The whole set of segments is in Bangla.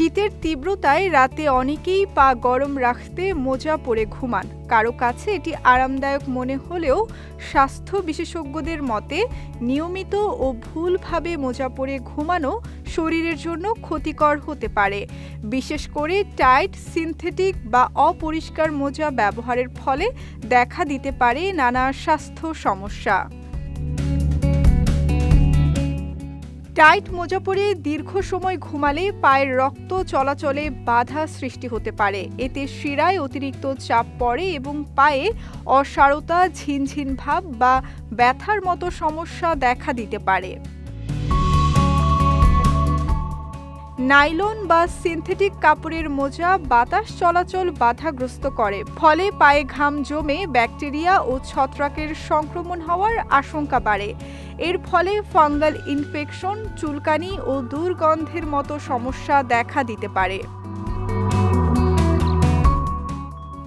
শীতের তীব্রতায় রাতে অনেকেই পা গরম রাখতে মোজা পরে ঘুমান। কারও কাছে এটি আরামদায়ক মনে হলেও স্বাস্থ্য বিশেষজ্ঞদের মতে, নিয়মিত ও ভুলভাবে মোজা পরে ঘুমানো শরীরের জন্য ক্ষতিকর হতে পারে। বিশেষ করে টাইট, সিনথেটিক বা অপরিষ্কার মোজা ব্যবহারের ফলে দেখা দিতে পারে নানা স্বাস্থ্য সমস্যা। টাইট মোজা পরে দীর্ঘ সময় ঘুমালে পায়ের রক্ত চলাচলে বাধা সৃষ্টি হতে পারে। এতে শিরায় অতিরিক্ত চাপ পড়ে এবং পায়ে অসারতা ঝিনঝিন ভাব বা ব্যথার মতো সমস্যা দেখা দিতে পারে। নাইলন বা সিনথেটিক কাপড়ের মোজা বাতাস চলাচল বাধাগ্রস্ত করে, ফলে পায়ে ঘাম জমে ব্যাকটেরিয়া ও ছত্রাকের সংক্রমণ হওয়ার আশঙ্কা বাড়ে। এর ফলে ফাঙ্গাল ইনফেকশন, চুলকানি ও দুর্গন্ধের মতো সমস্যা দেখা দিতে পারে।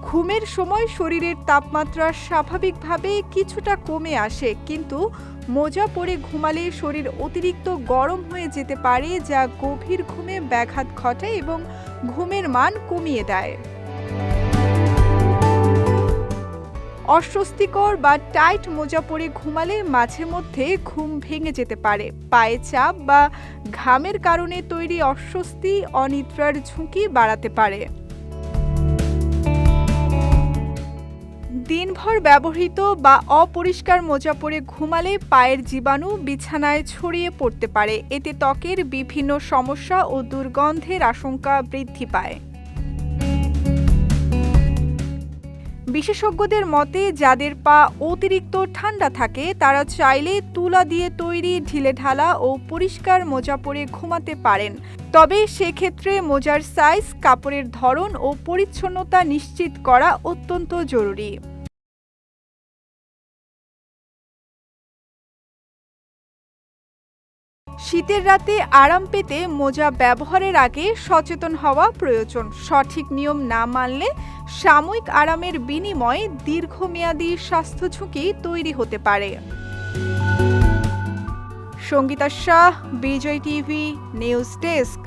ঘুমের সময় শরীরের তাপমাত্রা স্বাভাবিকভাবে কিছুটা কমে আসে, কিন্তু মোজা পরে ঘুমালে শরীর অতিরিক্ত গরম হয়ে যেতে পারে, যা গভীর ঘুমে ব্যাঘাত ঘটে এবং ঘুমের মান কমিয়ে দেয়। অস্বস্তিকর বা টাইট মোজা পরে ঘুমালে মাঝে মধ্যে ঘুম ভেঙে যেতে পারে। পায়ে চাপ বা ঘামের কারণে তৈরি অস্বস্তি অনিদ্রার ঝুঁকি বাড়াতে পারে। দিনভর ব্যবহৃত বা অপরিষ্কার মোজা পরে ঘুমালে পায়ের জীবাণু বিছানায় ছড়িয়ে পড়তে পারে। এতে ত্বকের বিভিন্ন সমস্যা ও দুর্গন্ধের আশঙ্কা বৃদ্ধি পায়। বিশেষজ্ঞদের মতে, যাদের পা অতিরিক্ত ঠান্ডা থাকে, তারা চাইলে তুলা দিয়ে তৈরি ঢিলেঢালা ও পরিষ্কার মোজা পরে ঘুমাতে পারেন। তবে সেক্ষেত্রে মোজার সাইজ, কাপড়ের ধরন ও পরিচ্ছন্নতা নিশ্চিত করা অত্যন্ত জরুরি। শীতের রাতে আরাম পেতে মোজা ব্যবহারের আগে সচেতন হওয়া প্রয়োজন। সঠিক নিয়ম না মানলে সাময়িক আরামের বিনিময়ে দীর্ঘমেয়াদী স্বাস্থ্য ঝুঁকি তৈরি হতে পারে। Sangeeta Shah, Vijay TV, news desk.